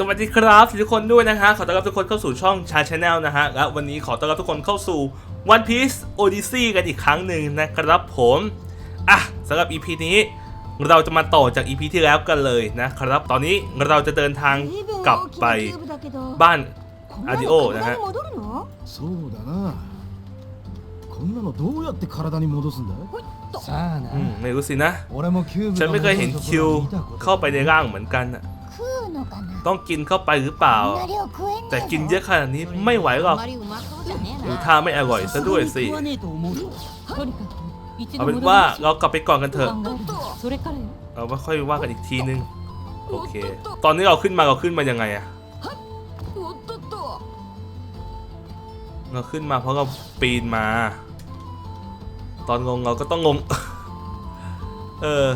สวัสดีครับทุกคนด้วยนะฮะขอต้อนรับทุกคนเข้าสู่ช่องชาชาแนลนะฮะและวันนี้ขอต้อนรับทุกคนเข้าสู่ One Piece Odyssey กันอีกครั้งหนึ่งนะครับผมอ่ะสำหรับ EP นี้ เราจะมาต่อจาก EP ที่แล้วกันเลยนะครับ ตอนนี้เราจะเดินทางกลับไปบ้าน アディオนะฮะ そうだなこんなのどうやって体に戻すんださあ อืม な ไม่รู้สินะ 俺もキューブ ฉันไม่เคยเห็นคิวเข้าไปในร่างเหมือนกันน่ะ 食うのかな ต้องกินเข้าไปหรือเปล่า แต่กินเยอะขนาดนี้ไม่ไหวหรอกหรือท่าไม่อร่อยซะด้วยสิ เอาเป็นว่าเรากลับไปก่อนกันเถอะ เอาว่าค่อยว่ากันอีกทีนึง โอเค ตอนนี้เราขึ้นมาเราขึ้นมายังไงอะเราขึ้นมาเพราะเราปีนมา ตอนงงเราก็ต้องงง เออ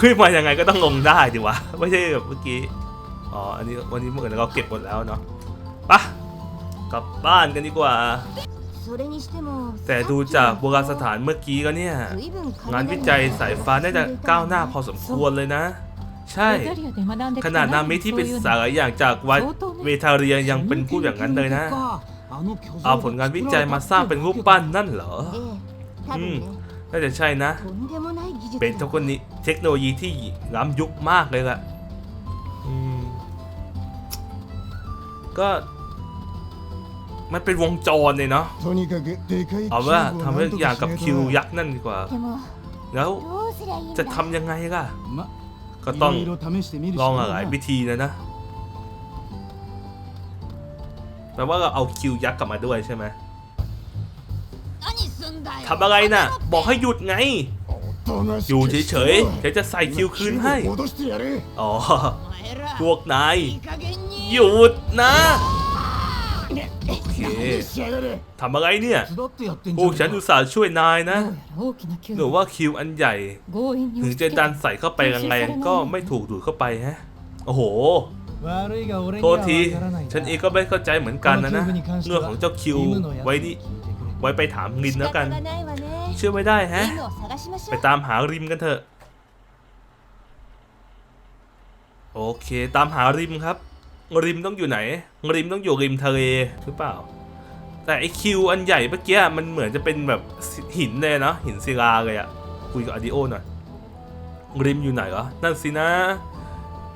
ขึ้นมายังไงก็ต้องลงได้ดีวะ ไม่ใช่แบบเมื่อกี้ อ๋อ อันนี้วันนี้เมื่อกี้เราเก็บหมดแล้วเนาะปะกลับบ้านกันดีกว่า แต่ดูจากโบราณสถานเมื่อกี้ก็เนี่ย งานวิจัยสายฟ้าน่าจะก้าวหน้าพอสมควรเลยนะ ใช่ ขนาดนามิที่เป็นสายอย่างจากวัดเวทาเรียยังเป็นผู้อย่างนั้นเลยนะ เอาผลงานวิจัยมาสร้างเป็นรูปปั้นนั่นเหรอ อืม น่าจะใช่นะ เป็นเทคโนโลยีเทคโนโลยีที่ล้ำยุคมากเลยล่ะก็มันเป็นวงจรเลยเนาะเอาว่าทำให้อย่างกับคิวยักษ์นั่นดีกว่า แล้วจะทำยังไงล่ะ ก็ต้องลองหลายวิธีนะนะแปลว่าเราเอาคิวยักษ์กลับมาด้วยใช่ไหม ทำอะไรน่ะ บอกให้หยุดไง อยู่เฉยๆฉันจะใส่คิวคืนให้ อ๋อ พวกนาย หยุดนะ โอเคทำอะไรเนี่ย พวกฉันอุตส่าห์ช่วยนายนะหนูว่าคิวอันใหญ่ ถึงจะดันใส่เข้าไปแรงๆก็ไม่ถูกดูดเข้าไปฮะ โอ้โหโทษที ฉันเองก็ไม่เข้าใจเหมือนกันนะนะเรื่องของเจ้าคิวไว้นี่ ไว้ไปถามรินแล้วกัน เชื่อไม่ได้ฮะ ไปตามหาริมกันเถอะ โอเค ตามหาริมครับ ริมต้องอยู่ไหน ริมต้องอยู่ริมทะเลหรือเปล่า แต่ไอคิวอันใหญ่เมื่อกี้มันเหมือนจะเป็นแบบหินเลยเนาะหินศิลาเลยอะคุยกับอดีโอหน่อย ริมอยู่ไหนเหรอ นั่นสินะ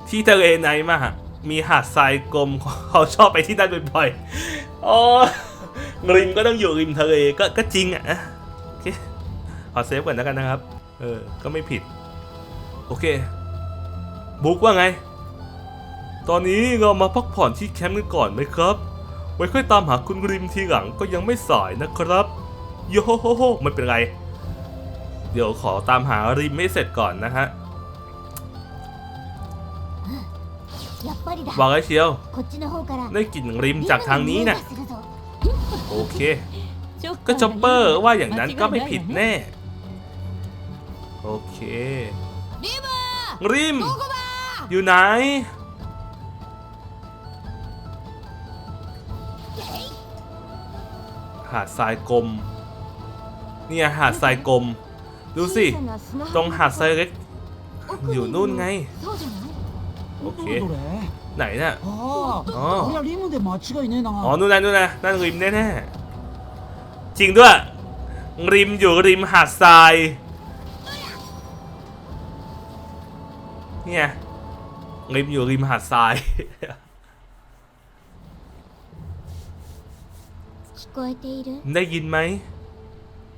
ที่ทะเลไหนมามีหาดทรายกลมเขาชอบไปที่นั่นบ่อยๆอ๋อ ริมก็ต้องอยู่ริมทะเลก็ก็จริงอะโอเคขอเซฟก่อนแล้วกันนะครับ เออ ก็ไม่ผิด โอเค บุ๊กว่าไง ตอนนี้เรามาพักผ่อนที่แคมป์กันก่อนไหมครับ ไว้ค่อยตามหาคุณริมทีหลังก็ยังไม่สายนะครับ โยโฮโฮไม่เป็นไร เดี๋ยวขอตามหาริมไม่เสร็จก่อนนะฮะวางไอ้เชียว ได้กลิ่นริมจากทางนี้นะ่ะ โอเค ก็จ็อปเปอร์ว่าอย่างนั้นก็ไม่ผิดแน่ โอเค ริม อยู่ไหน หาดทรายกลม เนี่ยหาดทรายกลม ดูสิ ตรงหาดทรายเล็ก อยู่นู่นไง โอเค ไหนน่ะ あああこれはリムで間違いねえな อ๋อ นู่นนะนู่นนะนั่นริมแน่ๆ จริงด้วย ริมอยู่ริมหาดทราย เนี่ย ริมอยู่ริมหาดทราย 聞こえている ได้ยินไหม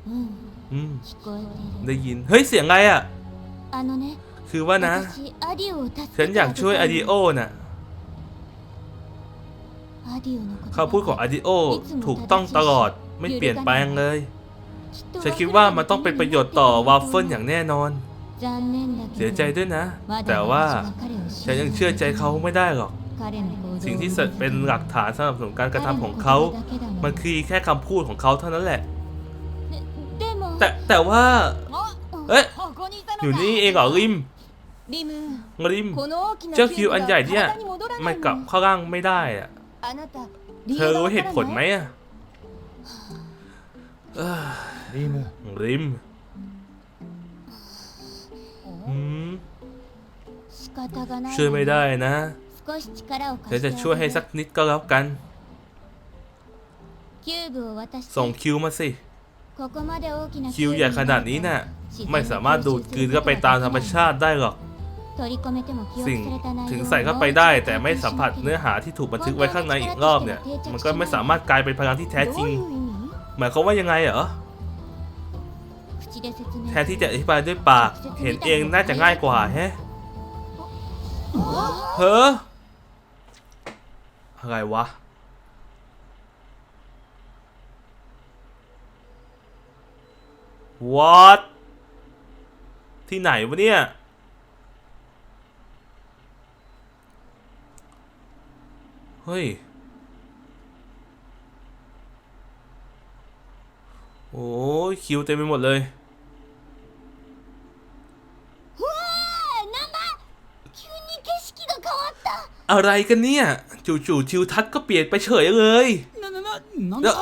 うん อืม 聞こえている ได้ยิน เฮ้ย เสียงอะไรอ่ะ あのね คือว่านะ 私アディオを助 ฉัน け อยากช่วยอ あ ดิโอน่ะ アディオのこと ขาพูดของอาดิโอถูกต้องตลอดไม่เปลี่ยนแปลงเลยฉันคิดว่ามันต้องเป็นประโยชน์ต่อวาฟเฟิลอย่างแน่นอน เสียใจด้วยนะ แต่ว่าฉันยังเชื่อใจเขาไม่ได้หรอก สิ่งที่เป็นหลักฐานสำหรับสการกระทำของเขา มันคือแค่คำพูดของเขาเท่านั้นแหละ แต่แต่ว่า เอ๊ะอยู่นี่เองเหรอริมริมเจ้าคิวอันใหญ่เนี่ยมันกลับเข้าร่างไม่ได้อะ あなた เธอรู้เหตุผลไหมอะเอ้อ リム ริมอืม 仕方がないわね ช่วยไม่ได้นะ 少 少し力を貸 เดี๋ยว し จะ て ช่วย あ ให้ げ สัก る นิดก็แล้วกัน キューブを渡して ส่งคิวมาสิ ここまで大きな คิวใหญ่ขนาดนี้น่ะ ไม่สามารถดูดกลืนเข้าไปตามธรรมชาติได้หรอก 取り込めても記憶 สิ่งถึงใส่เข้าไปได้ แต่ไม่สัมผัสเนื้อหาที่ถูกบันทึกไว้ข้างในอีกรอบเนี่ย มันก็ไม่สามารถกลายเป็นพลังที่แท้จริง หมายความว่ายังไงเหรอแทนที่จะอธิบายด้วยปาก เห็นเองน่าจะง่ายกว่าแฮะเฮ้ออะไรวะวอ a ที่ไหนวะเนี่ย เฮ้ย โอ้ยคิวเต็มไปหมดเลยอะไรกันเนี่ยจู่ๆทิวทัศน์ก็เปลี่ยนไปเฉยเลยแล้ว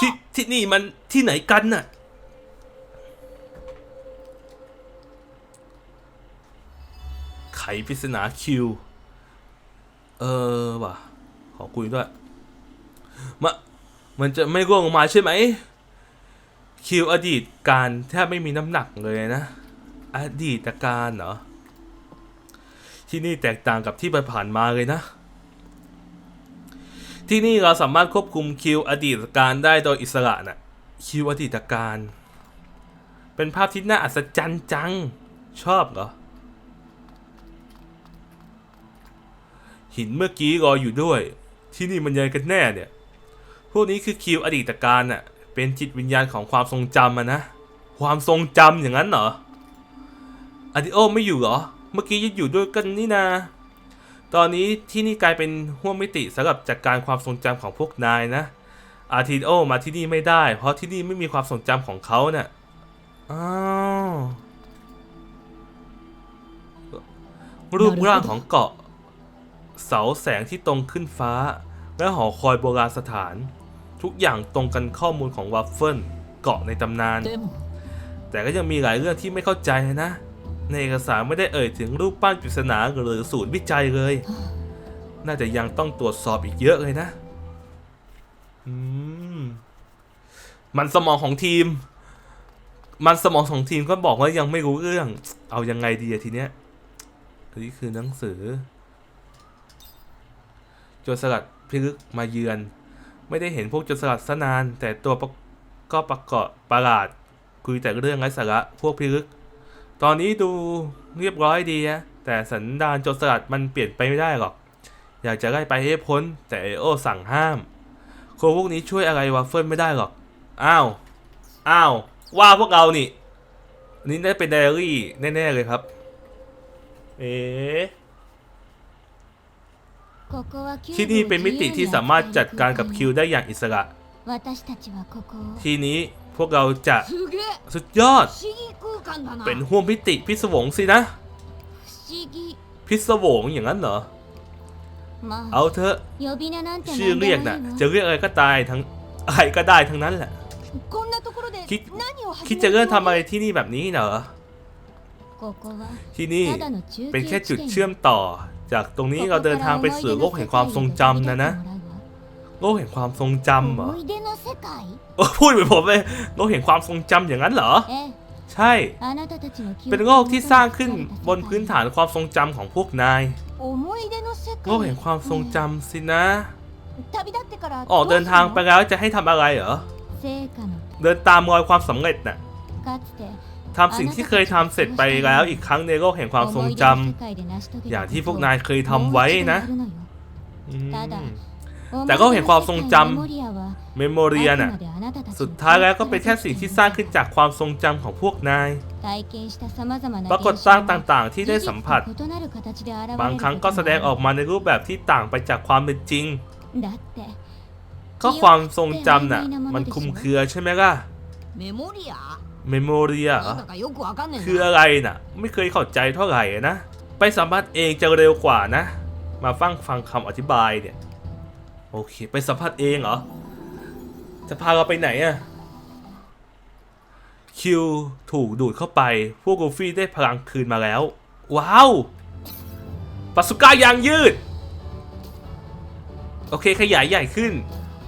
ที่ที่นี่มันที่ไหนกันน่ะไขปริศนาคิว เออว่ะ อคุยด้วยมะมันจะไม่ร่วงลงมาใช่ไหม คิวอดีตการแทบไม่มีน้ำหนักเลยนะ อดีตการเหรอ ที่นี่แตกต่างกับที่ผ่านมาเลยนะ ที่นี่เราสามารถควบคุมคิวอดีตการได้โดยอิสระน่ะคิวอดีตการ เป็นภาพที่น่าอัศจรรย์จัง ชอบเหรอ หินเมื่อกี้รออยู่ด้วย ที่นี่มันยังกันแน่เนี่ย พวกนี้คือคิวอดีตการน่ะ เป็นจิตวิญญาณของความทรงจำอะนะ ความทรงจำอย่างนั้นเหรออาดิโอไม่อยู่เหรอ เมื่อกี้ยังอยู่ด้วยกันนี่นา ตอนนี้ที่นี่กลายเป็นห้วงมิติสำหรับจัดการความทรงจำของพวกนายนะ อาทิโอมาที่นี่ไม่ได้ เพราะที่นี่ไม่มีความทรงจำของเขาเนะ่ะ อ้าวรูปร่างของเกาะ เสาแสงที่ตรงขึ้นฟ้า และหอคอยโบราณสถาน ทุกอย่างตรงกันข้อมูลของวัฟเฟิลเกาะในตำนานでもแต่ก็ยังมีหลายเรื่องที่ไม่เข้าใจนะ ในเอกสารไม่ได้เอ่ยถึงรูปปั้นปริศนาหรือศูนย์วิจัยเลย น่าจะยังต้องตรวจสอบอีกเยอะเลยนะอืมมันสมองของทีม มันสมองของทีมก็บอกว่ายังไม่รู้เรื่อง เอายังไงดีอะทีเนี้ยอันนี้คือหนังสือโจรสลัดพิลึกมาเยือน ไม่ได้เห็นพวกโจรสลัดซะนาน แต่ตัวก็ประกอบประหลาด คุยแต่เรื่องไร้สาระพวกพิลึก ตอนนี้ดูเรียบร้อยดีนะแต่สันดานโจรสลัดมันเปลี่ยนไปไม่ได้หรอก อยากจะไล่ไปให้พ้น แต่ไอโอสั่งห้ามคนพวกนี้ช่วยอะไรวัฟเฟิลไม่ได้หรอก อ้าว อ้าว ว่าพวกเรานี่นนี้ได้เป็นไดอารี่แน่ ๆ เลยครับ เอ๊ ที่นี่เป็นมิติที่สามารถจัดการกับคิวได้อย่างอิสระ ทีนี้พวกเราจะสุดยอด เป็นห่วงมิติพิศวงสินะ พิศวงอย่างนั้นเหรอ เอาเถอะชื่อเรียกนะ่ะ จะเรียกอะไรก็ตายทั้งอะไรก็ได้ทั้งนั้นแหละคิดคิดจะเริ่มทำอะไรที่นี่แบบนี้เหรอที่นี่เป็นแค่จุดเชื่อมต่อ จากตรงนี้เราเดินทางไปสู่โลกแห่งความทรงจำนะนะ โลกแห่งความทรงจำเหรอพูดไหมือนผมเลยโลกแห่งความทรงจำอย่างนั้นเหรอ ใช่ เป็นโลกที่สร้างขึ้นบนพื้นฐานความทรงจำของพวกนาย โลกแห่งความทรงจำสินะ ออกเดินทางไปแล้วจะให้ทำอะไรเหรอ เดินตามรอยความสำเร็จนะ่ะ ทำสิ่งที่เคยทำเสร็จไปแล้วอีกครั้งในโลกแห่งความทรงจำอย่างที่พวกนายเคยทำไว้นะ แต่ก็เห็นความทรงจำเมมโมเรียน่ะ สุดท้ายแล้วก็เป็นแค่สิ่งที่สร้างขึ้นจากความทรงจำของพวกนาย ปรากฏสร้างต่างๆที่ได้สัมผัส บางครั้งก็แสดงออกมาในรูปแบบที่ต่างไปจากความเป็นจริง ก็ความทรงจำน่ะ มันคุมเครือใช่ไหมล่ะ เมมโมเรียคืออะไรนะ่ะ ไม่เคยเข้าใจเท่าไหร่นะ ไปสัมภาษณ์เองจะเร็วกว่านะ มาฟังฟังคำอธิบายเนี่ย โอเค ไปสัมภาษณ์เองเหรอ จะพาเราไปไหนอะคิวถูกดูดเข้าไป พวกกูฟี่ได้พลังคืนมาแล้ว ว้าวปัสุก้ายางยืด โอเคขยายใหญ่ขึ้น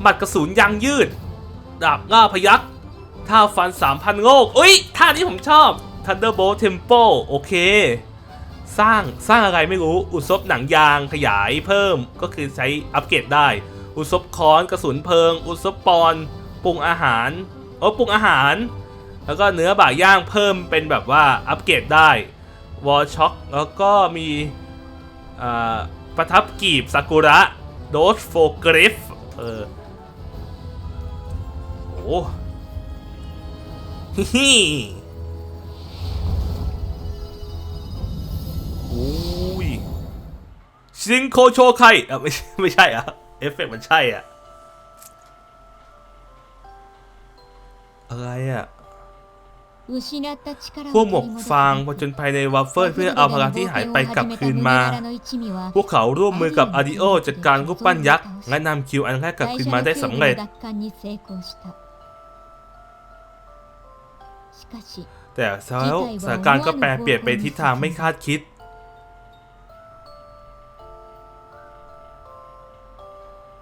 หมัดกระสุนยางยืด ดาบง่าพยักษ ท่าฟัน 3,000โงกอุ้ยท่านี้ผมชอบ Thunderbolt Tempo โอเค สร้างสร้างอะไรไม่รู้ อุศบหนังยางขยายเพิ่มก็คือใช้อัปเกรดได้ อุศบค้อนกระสุนเพลิง อุศบปอนปรุงอาหารโอ้ปรุงอาหาร แล้วก็เนื้อบ่าย่างเพิ่มเป็นแบบว่าอัปเกรดได้วอลช็อคแล้วก็มีประทับกีบซากุระโดสโฟกริฟเออโอ้ ฮิโอ้ยซิงโคโชไคอะไม่ไม่ใช่อะ เอฟเฟกมันใช่อะ อะไรอะพวกหมกฟางผจนภัยในวัฟเฟิลเพื่อเอาพลังที่หายไปกลับคืนมา พวกเขาร่วมมือกับอาริโอจัดการรูปปั้นยักษ์และนำคิวอันแรกกลับคืนมาได้สำเร็จ แต่แล้วสถานการณ์ก็แปลเปลี่ยนไปทิศทางไม่คาดคิด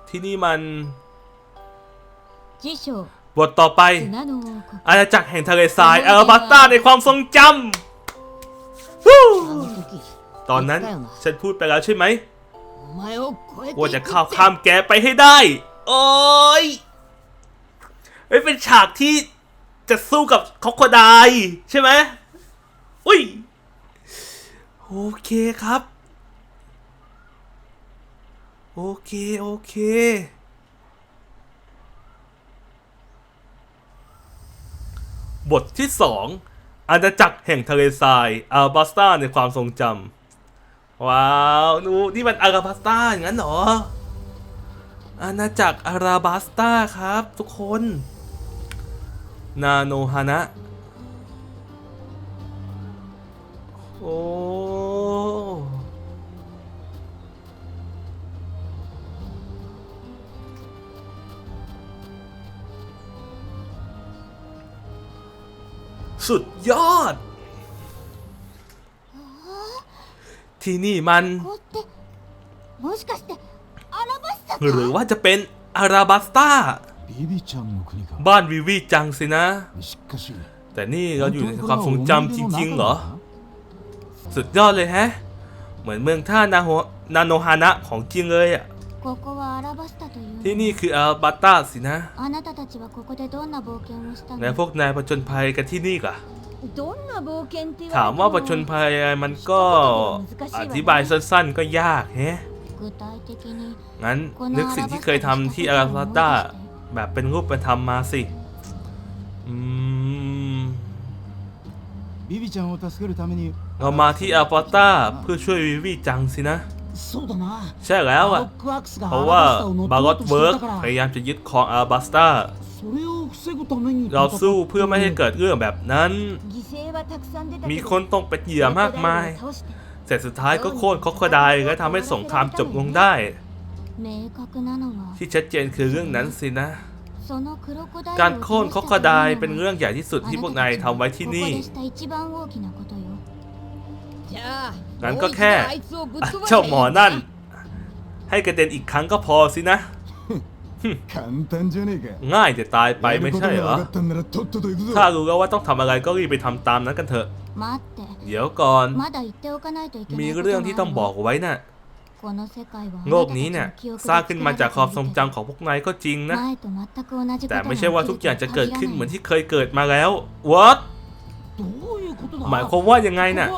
ที่นี่มัน บทต่อไป อาณาจักรแห่งทะเลทรายเอลบัตตาในความทรงจำตอนนั้นฉันพูดไปแล้วใช่ไหมว่าจะข้าวข้ามแกไปให้ได้ โอ้ยเป็นฉากที่ จะสู้กับคอกโคไดใช่ไหมอุ้ย โอเคครับ โอเค โอเค บทที่สองอาณาจักรแห่งทะเลทรายอาบัสตาในความทรงจำว้าวนูนี่มันอาราบัสตาอย่างนั้นเหรออาณาจักรอาราบัสตาครับ ทุกคน นาโนฮานะ โอสุดยอด ที่นี่มัน หรือว่าจะเป็นอาราบัสตา บ้านวิวิจังสินะ แต่นี่เราอยู่ในความทรงจำจริงๆเหรอ สุดยอดเลยแฮะ เหมือนเมืองท่านาโฮนาโนฮานะของจริงเลยอะที่นี่คืออาบาตาสินะ แล้วพวกนายประจนภัยกันที่นี่กะถามว่าประจนภัยมันก็อธิบายสั้นๆก็ยากแฮะงั้นนึกสิ่งที่เคยทำที่อาราฟาต้า แบบเป็นรูปธรรมมาสิ อืม ビビちゃんを助けるために เรามาที่อาราบัสตาเพื่อช่วยวิวีจังสินะ そうだな ใช่แล้ว バロ อ่ะ ックワークスが เพราะ ア ว่า ラバスタを乗っ บา 取 ร์ ろ ก うとして เวิร์ก いたから พยายามจะยึดครองอาราบัสตา それを防ぐために เราสู้เพื่อไม่ให้เกิดเรื่องแบบนั้น 犠牲はたくさん出た มี けど คนต้องเป็นเหยื่อมากมาย クロコダイルを倒して แต่สุดท้ายก็โค่นคอกโคไดและทำให้สงครามจบลงได้ 明確なのは ที่ชัดเจนคือเรื่องนั้นสินะ การโค่นคอกระดายเป็นเรื่องใหญ่ที่สุดที่พวกนายทำไว้ที่นี่งั้นก็แค่เจ้าหมอนั่น ให้กระเด็นอีกครั้งก็พอสินะ ง่ายจะตายไปไม่ใช่เหรอ ถ้ารู้แล้วว่าต้องทำอะไรก็รีบไปทำตามนั้นกันเถอะ เดี๋ยวก่อน มีเรื่องที่ต้องบอกไว้นะ่ะ โลกนี้เนี่ยสร้างขึ้นมาจากความทรงจำของพวกนายก็จริงนะ แต่ไม่ใช่ว่าทุกอย่างจะเกิดขึ้นเหมือนที่เคยเกิดมาแล้ว What หมายความว่ายังไงน่ะ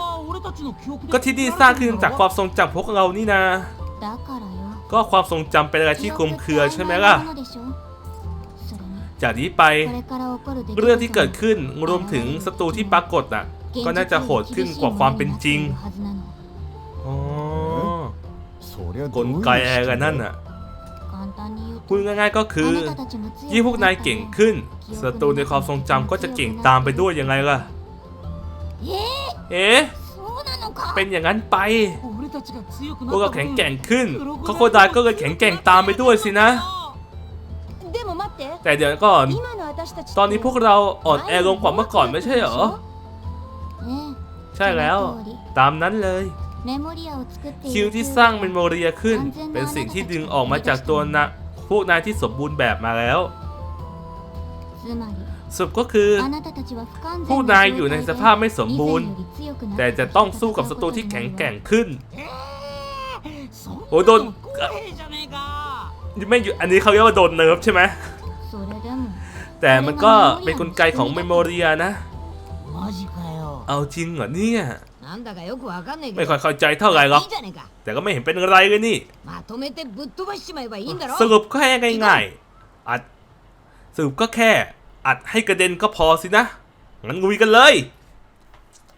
ก็ที่นี่สร้างขึ้นจากความทรงจำพวกเรานี่นะก็ความทรงจำเป็นอะไรที่คลุมเครือใช่ไหมล่ะจากนี้ไปเรื่องที่เกิดขึ้นรวมถึงศัตรูที่ปรากฏน่ะ ก็น่าจะโหดขึ้นกว่าความเป็นจริง กลไกอะไรกันนั่นน่ะพูดง่ายๆก็คือ ยิ่งพวกนายเก่งขึ้นศัตรูในความทรงจำก็จะเก่งตามไปด้วยยังไงล่ะ เอ๊ะเป็นอย่างนั้นไปพวกเราแข็งแกร่งขึ้นคอโคดายก็เลยแข็งแกร่งตามไปด้วยสินะ แต่เดี๋ยวก่อน ตอนนี้พวกเราอ่อนแอลงกว่าเมื่อก่อนไม่ใช่เหรอ ใช่แล้ว ตามนั้นเลย คิวที่สร้างเมโมเรียขึ้น เป็นสิ่งที่ดึงออกมาจากตัวนะพวกนายที่สมบูรณ์แบบมาแล้วสุดก็คือ ผู้นายอยู่ในสภาพไม่สมบูรณ์ แต่จะต้องสู้กับศัตรูที่แข็งแกร่งขึ้นโอ้โดนไม่อยู่อันนี้เขาเรียกว่าโดนเนิร์ฟใช่ไหมแต่มันก็เป็นกลไกของเมโมเรียนะ เอาจริงเหรอเนี่ย なんだかよくわかんねえけ ไม่ ど ค่อยเข้าใจเท่าไหร่หรอก いいじゃねえか แต่ก็ไม่เห็นเป็นอะไรเลยนี่ まとめてぶっ飛ばしちまえばいいんだろ สรุปก็แค่ง่ายๆ อัด สรุปก็แค่ อัดให้กระเด็นก็พอสินะ งั้นลุยกันเลย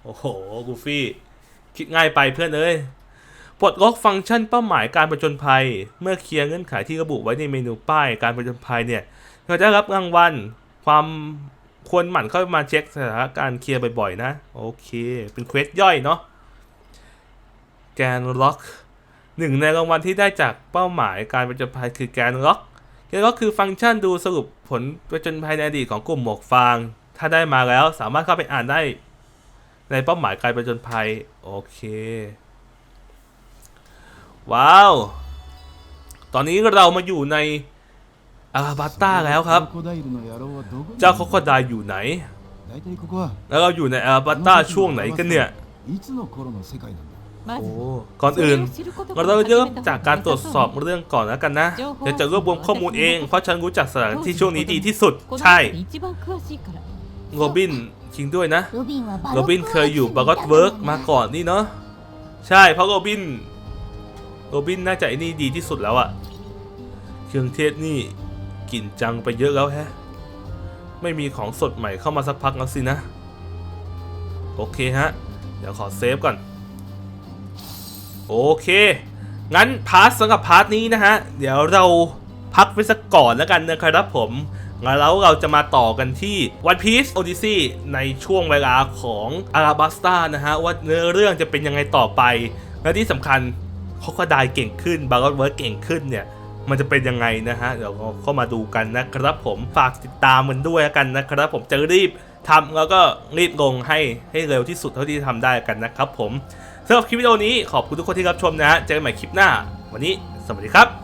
โอ้โห กูฟี่ คิดง่ายไปเพื่อนเอ้ย ปลดล็อกฟังก์ชันเป้าหมายการประจนภัย เมื่อเคลียร์เงื่อนไขที่ระบุไว้ในเมนูป้ายการประจนภัยเนี่ยเราจะได้รับรางวัล ความ ควรหมั่นเข้ามาเช็คสถานการณ์เคลียร์บ่อยๆนะ โอเค เป็นเควสย่อยเนาะแกนล็อกหนึ่งในรางวัลที่ได้จากเป้าหมายการประจนภัยคือแกนล็อกแกนล็อกคือฟังก์ชันดูสรุปผลประจนภัยในอดีตของกลุ่มหมวกฟาง ถ้าได้มาแล้วสามารถเข้าไปอ่านได้ ในเป้าหมายการประจนภัย โอเค ว้าว ตอนนี้เรามาอยู่ใน อบัตต้าแล้วครับ เจ้าโคโคไดอยู่ไหน แล้วเราอยู่ในอบัตต้าช่วงไหนกันเนี่ยโอ้ก่อนอื่น เราต้องเริ่มจากการตรวจสอบเรื่องก่อนแล้วกันนะเดี๋ยวจะรวบรวมข้อมูลเอง เพราะฉันรู้จักสถานที่ช่วงนี้ดีที่สุด ใช่โรบินจริงด้วยนะโรบินเคยอยู่บาร์กอตเวิร์กมาก่อนนี่เนาะใช่เพราะโรบินโรบินน่าจะไอ้นี่ดีที่สุดแล้วอะเครื่องเทศนี่ กลิ่นจังไปเยอะแล้วแฮะ ไม่มีของสดใหม่เข้ามาสักพักแล้วสินะ โอเคฮะ เดี๋ยวขอเซฟก่อน โอเค งั้นพาร์ทสำหรับพาร์ทนี้นะฮะ เดี๋ยวเราพักไว้สักก่อนแล้วกันนะครับผมงั้นแล้วเราจะมาต่อกันที่ One Piece Odyssey ในช่วงเวลาของ Arabasta นะฮะ ว่าเนื้อเรื่องจะเป็นยังไงต่อไป และที่สำคัญเขาก็ได้เก่งขึ้น บารอตเวิร์กเก่งขึ้นเนี่ย มันจะเป็นยังไงนะฮะ เดี๋ยวเราเข้ามาดูกันนะครับผมฝากติดตามมันด้วยกันนะครับ ผมจะรีบทำแล้วก็รีบลงให้ให้เร็วที่สุดเท่าที่ทำได้กันนะครับผมสำหรับคลิปวิดีโอนี้ขอบคุณทุกคนที่รับชมนะฮะเจอกันใหม่คลิปหน้า วันนี้สวัสดีครับ